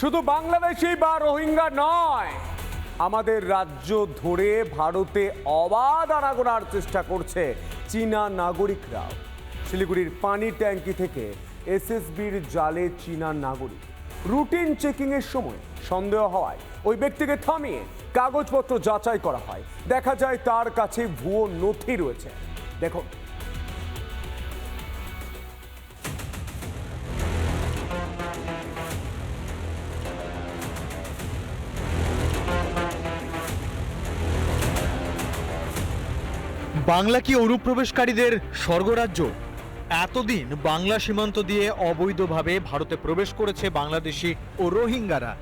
শুধু বাংলাদেশি বা রোহিঙ্গা নয়, আমাদের রাজ্য ধরে ভারতে অবাধ আনাগোনার চেষ্টা করছে চীনা নাগরিকরাও। শিলিগুড়ির পানি ট্যাঙ্কি থেকে এসএসবির জালে চীনা নাগরিক। রুটিন চেকিংয়ের সময় সন্দেহ হওয়ায় ওই ব্যক্তিকে থামিয়ে কাগজপত্র যাচাই করা হয়। দেখা যায় তার কাছে ভুয়ো নথি রয়েছে। দেখুন বাংলা কি অনুপ্রবেশকারীদের স্বর্গরাজ্য? এতদিন বাংলা সীমান্ত দিয়ে অবৈধভাবে ভারতে প্রবেশ করেছে বাংলাদেশি ও রোহিঙ্গারা।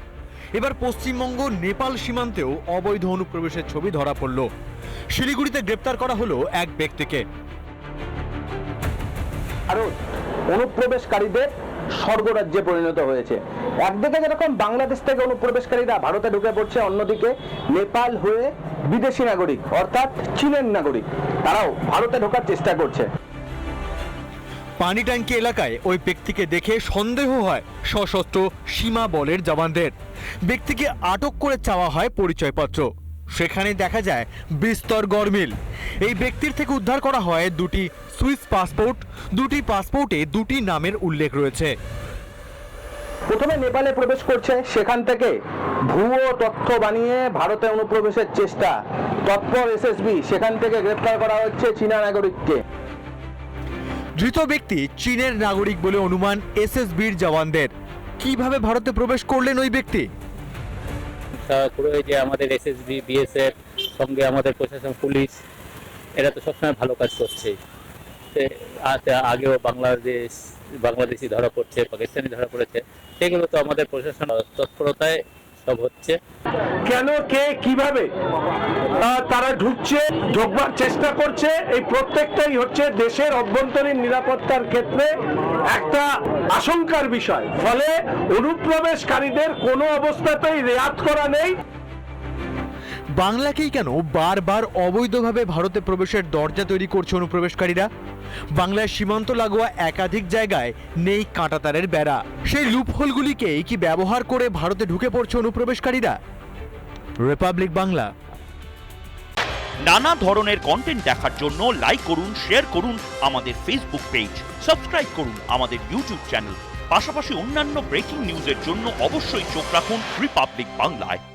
এবার পশ্চিমবঙ্গ, নেপাল সীমান্তেও অবৈধ অনুপ্রবেশের ছবি ধরা পড়ল। শিলিগুড়িতে গ্রেপ্তার করা হলো এক ব্যক্তিকে। ভারত অনুপ্রবেশকারীদের স্বর্গরাজ্যে পরিণত হয়েছে। একদিকে যেরকম বাংলাদেশ থেকে অনুপ্রবেশকারীরা ভারতে ঢুকে পড়ছে, অন্যদিকে নেপাল হয়ে বিদেশি নাগরিক, অর্থাৎ চীনের নাগরিক, তারাও ভারতে ঢোকার চেষ্টা করছে। পানি ট্যাঙ্কি এলাকায় ওই ব্যক্তিকে দেখে সন্দেহ হয় সশস্ত্র সীমা বলের জওয়ানদের। ব্যক্তিকে আটক করে চাওয়া হয় পরিচয়পত্র। সেখানে দেখা যায় বিস্তর গরমিল। এই ব্যক্তির থেকে উদ্ধার করা হয় দুটি সুইস পাসপোর্ট দুটি পাসপোর্টে দুটি নামের উল্লেখ রয়েছে। প্রথমে নেপালে প্রবেশ করছে সেখান থেকে ভুয়ো তথ্য বানিয়ে ভারতে অনুপ্রবেশের চেষ্টা। তৎপর এসএসবি সেখান থেকে গ্রেপ্তার করা হচ্ছে চীনা নাগরিককে। ধৃত ব্যক্তি চীনের নাগরিক বলে অনুমান এসএসবির জওয়ানদের। কীভাবে ভারতে প্রবেশ করলেন ওই ব্যক্তি? করে যে আমাদের এসএসবি বিএসএফ সঙ্গে আমাদের প্রশাসন, পুলিশ, এরা তো সবসময় ভালো কাজ করছে। আগেও বাংলাদেশ, বাংলাদেশি ধরা পড়ছে, পাকিস্তানি ধরা পড়েছে, সেগুলো তো আমাদের প্রশাসন তৎপরতায় সব হচ্ছে। কেন, কে, কীভাবে? তারা ঢুকছে, ঢুকবার চেষ্টা করছে, এই প্রত্যেকটাই হচ্ছে দেশের অভ্যন্তরীণ নিরাপত্তার ক্ষেত্রে একটা আশঙ্কার বিষয়। ফলে অনুপ্রবেশকারীদের কোনো অবস্থাতেই রেয়াত করা নেই। বাংলাকেই কেন বারবার অবৈধভাবে ভারতে প্রবেশের দরজা তৈরি করছে অনুপ্রবেশকারীরা? বাংলার সীমান্ত লাগোয়া একাধিক জায়গায় নেই কাঁটাতারের বেড়া। সেই লুপহোলগুলিকে কি ব্যবহার করে ভারতে ঢুকে পড়ছে অনুপ্রবেশকারীরা? রিপাবলিক বাংলা। নানা ধরনের কন্টেন্ট দেখার জন্য লাইক করুন শেয়ার করুন আমাদের ফেসবুক পেজ সাবস্ক্রাইব করুন আমাদের ইউটিউব চ্যানেল পাশাপাশি অন্যান্য ব্রেকিং নিউজের জন্য অবশ্যই চোখ রাখুন রিপাবলিক বাংলায়